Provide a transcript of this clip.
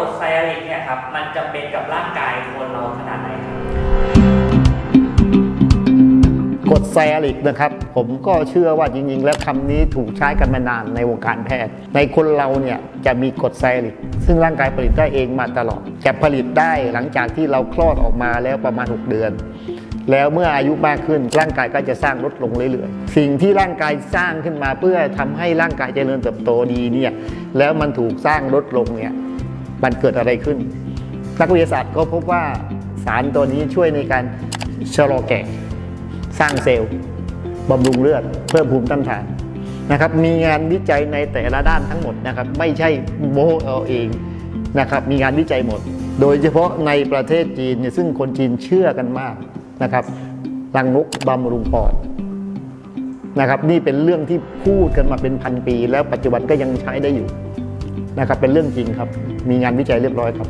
รดไซยาลิกเนี่ยครับมันจำเป็นกับร่างกายคนเราขนาดไหนครับกรดไซอาริกนะครับผมก็เชื่อว่าจริง ๆ แล้วคำนี้ถูกใช้กันมานานในวงการแพทย์ ในคนเราเนี่ยจะมีกรดไซอาริก ซึ่งร่างกายผลิตได้เองมาตลอด จะผลิตได้หลังจากที่เราคลอดออกมาแล้วประมาณ 6 เดือน แล้วเมื่ออายุมากขึ้นร่างกายก็จะสร้างลดลงเรื่อยๆ สิ่งที่ร่างกายสร้างขึ้นมาเพื่อทำให้ร่างกายเจริญเติบโตดีเนี่ยแล้วมันถูกสร้างลดลงเนี่ย มันเกิดอะไรขึ้น นักวิทยาศาสตร์ก็พบว่าสารตัวนี้ช่วยในการชะลอแก่สร้างเซลล์บำรุงเลือดเพิ่มภูมิต้านทานนะครับมีงานวิจัยในแต่ละด้านทั้งหมดนะครับไม่ใช่โมเอาเองนะครับมีงานวิจัยหมด โดยเฉพาะในประเทศจีนเนี่ยซึ่งคนจีนเชื่อกันมากนะครับรังนกบำรุงปอดนะครับนี่เป็นเรื่องที่พูดกันมาเป็นพันปี แล้วปัจจุบันก็ยังใช้ได้อยู่ นะครับเป็นเรื่องจริงครับ มีงานวิจัยเรียบร้อยครับ